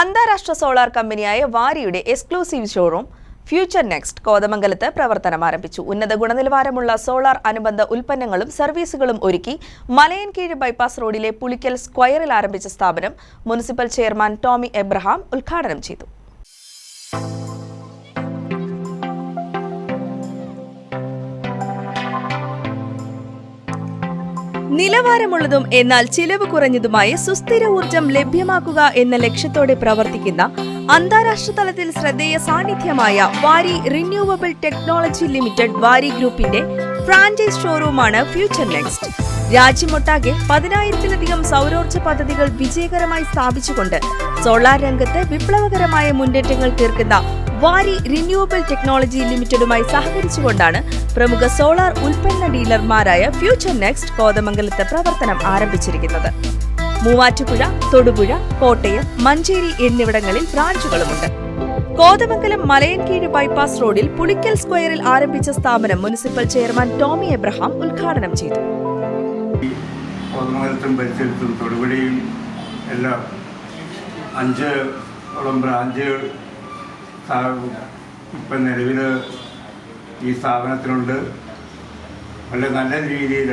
അന്താരാഷ്ട്ര സോളാർ കമ്പനിയായ വാരിയുടെ എക്സ്ക്ലൂസീവ് ഷോറൂം ഫ്യൂച്ചർ നെക്സ്റ്റ് കോതമംഗലത്ത് പ്രവർത്തനം ആരംഭിച്ചു. ഉന്നത ഗുണനിലവാരമുള്ള സോളാർ അനുബന്ധ ഉൽപ്പന്നങ്ങളും സർവീസുകളും ഒരുക്കി മലയൻ കീഴ് ബൈപ്പാസ് റോഡിലെ പുളിക്കൽ സ്ക്വയറിൽ ആരംഭിച്ച സ്ഥാപനം മുനിസിപ്പൽ ചെയർമാൻ ടോമി എബ്രഹാം ഉദ്ഘാടനം ചെയ്തു. നിലവാരമുള്ളതും എന്നാൽ ചിലവ് കുറഞ്ഞതുമായ സുസ്ഥിര ഊർജം ലഭ്യമാക്കുക എന്ന ലക്ഷ്യത്തോടെ പ്രവർത്തിക്കുന്ന അന്താരാഷ്ട്ര തലത്തിൽ ശ്രദ്ധേയ സാന്നിധ്യമായ വാരി റിന്യൂവബിൾ ടെക്നോളജി ലിമിറ്റഡ് വാരി ഗ്രൂപ്പിന്റെ ഫ്രാഞ്ചൈസ് ഷോറൂമാണ് ഫ്യൂച്ചർ നെക്സ്റ്റ്. രാജ്യമൊട്ടാകെ പതിനായിരത്തിലധികം സൗരോർജ പദ്ധതികൾ വിജയകരമായി സ്ഥാപിച്ചുകൊണ്ട് സോളാർ രംഗത്ത് വിപ്ലവകരമായ മുന്നേറ്റങ്ങൾ തീർക്കുന്ന വാരി റിന്യൂവബിൾ ടെക്നോളജി ലിമിറ്റഡുമായി സഹകരിച്ചുകൊണ്ടാണ് പ്രമുഖ സോളാർ ഉൽപ്പന്ന ഡീലർമാരായ ഫ്യൂച്ചർ നെക്സ്റ്റ് കോതമംഗലത്ത് പ്രവർത്തനം ആരംഭിച്ചിരിക്കുന്നത്. മൂവാറ്റുപുഴ തൊടുപുഴ കോട്ടയം മഞ്ചേരി എന്നിവിടങ്ങളിൽ ബ്രാഞ്ചുകളുമുണ്ട്. കോതമംഗലം മലയൻകീഴ് ബൈപ്പാസ് റോഡിൽ പുളിക്കൽ സ്ക്വയറിൽ ആരംഭിച്ച സ്ഥാപനം മുനിസിപ്പൽ ചെയർമാൻ ടോമി എബ്രഹാം ഉദ്ഘാടനം ചെയ്തു. കോതമംഗലത്തും പരിസരത്തും തൊടുപുഴയും എല്ലാം അഞ്ച് ഓളം ബ്രാഞ്ചുകൾ ഇപ്പം നിലവിൽ ഈ സ്ഥാപനത്തിനുണ്ട്. വളരെ നല്ല രീതിയിൽ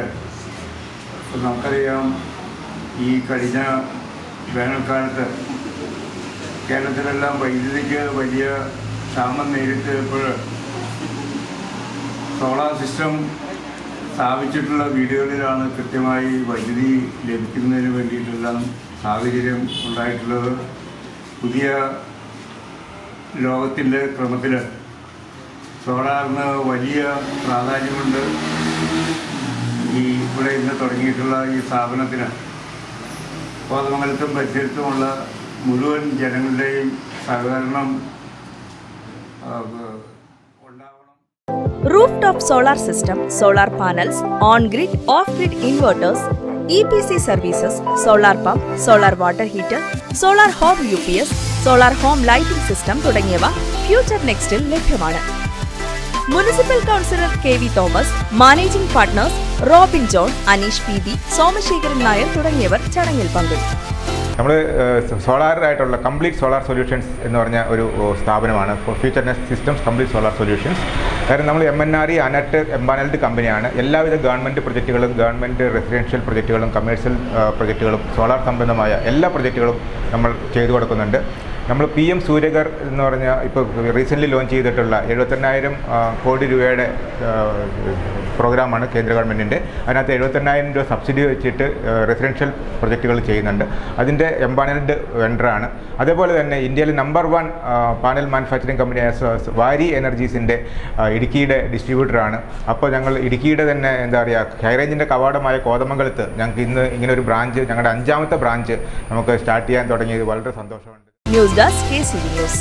ഇപ്പം നമുക്കറിയാം ഈ കഴിഞ്ഞ വേനൽക്കാലത്ത് കേരളത്തിലെല്ലാം വൈദ്യുതിക്ക് വലിയ ക്ഷാമം നേരിട്ടപ്പോൾ സോളാർ സിസ്റ്റം സ്ഥാപിച്ചിട്ടുള്ള വീടുകളിലാണ് കൃത്യമായി വൈദ്യുതി ലഭിക്കുന്നതിന് വേണ്ടിയിട്ടുള്ള സാഹചര്യം ഉണ്ടായിട്ടുള്ളത്. പുതിയ ലോകത്തിന്റെ ക്രമത്തിൽ സോളാറിന് വലിയ പ്രാധാന്യമുണ്ട്. ഈ ഇവിടെ ഇന്ന് തുടങ്ങിയിട്ടുള്ള ഈ സ്ഥാപനത്തിന് കോതമംഗലത്തും പരിസരത്തുമുള്ള മുഴുവൻ ജനങ്ങളുടെയും സഹകരണം roof top solar system solar panels on grid off grid inverters E P C services solar pump solar water heater solar home U P S solar home lighting system തുടങ്ങിയവ ഫ്യൂച്ചർ നെക്സ്റ്റിൽ ലഭ്യമാണ്. Municipal councillor K V Thomas managing partners Robin John Aneesh P B Somasekharan Nair തുടങ്ങിയവർ ചടങ്ങിൽ പങ്കെടുത്തു. നമ്മൾ സോളാറായിട്ടുള്ള complete solar solutions എന്ന് പറഞ്ഞ ഒരു സ്ഥാപനമാണ്. Future Systems complete solar solutions കാരണം നമ്മൾ എം എൻ ആർ ഇ അനറ്റ് എംപാനൽഡ് കമ്പനിയാണ് എല്ലാവിധ ഗവൺമെന്റ് പ്രൊജക്റ്റുകളും ഗവൺമെന്റ് റെസിഡൻഷ്യൽ പ്രൊജക്റ്റുകളും കമേഴ്ഷ്യൽ പ്രൊജക്റ്റുകളും സോളാർ സംബന്ധമായ എല്ലാ പ്രൊജക്റ്റുകളും നമ്മൾ ചെയ്തു കൊടുക്കുന്നുണ്ട്. നമ്മൾ പി എം സൂര്യകർ എന്ന് പറഞ്ഞ ഇപ്പോൾ റീസെന്റ്ലി ലോഞ്ച് ചെയ്തിട്ടുള്ള എഴുപത്തെണ്ണായിരം കോടി രൂപയുടെ പ്രോഗ്രാമാണ് കേന്ദ്ര ഗവൺമെന്റിന്റെ അതിനകത്ത് എഴുപത്തെണ്ണായിരം രൂപ സബ്സിഡി വെച്ചിട്ട് റെസിഡൻഷ്യൽ പ്രൊജക്റ്റുകൾ ചെയ്യുന്നുണ്ട്. അതിന്റെ എംപാനൽഡ് വെൻഡറാണ് അതേപോലെ തന്നെ ഇന്ത്യയിലെ നമ്പർ വൺ പാനൽ മാനുഫാക്ചറിങ് കമ്പനിയായ വാരി എനർജീസിന്റെ ഇടുക്കിയുടെ ഡിസ്ട്രിബ്യൂട്ടറാണ് അപ്പോൾ ഞങ്ങൾ ഇടുക്കിയുടെ തന്നെ എന്താ പറയുക ഹൈറേഞ്ചിന്റെ കവാടമായ കോതമംഗലത്ത് ഞങ്ങൾക്ക് ഇന്ന് ഇങ്ങനെ ഒരു ബ്രാഞ്ച് ഞങ്ങളുടെ അഞ്ചാമത്തെ ബ്രാഞ്ച് നമുക്ക് സ്റ്റാർട്ട് ചെയ്യാൻ തുടങ്ങിയത് വളരെ സന്തോഷമുണ്ട്. News desk K C V news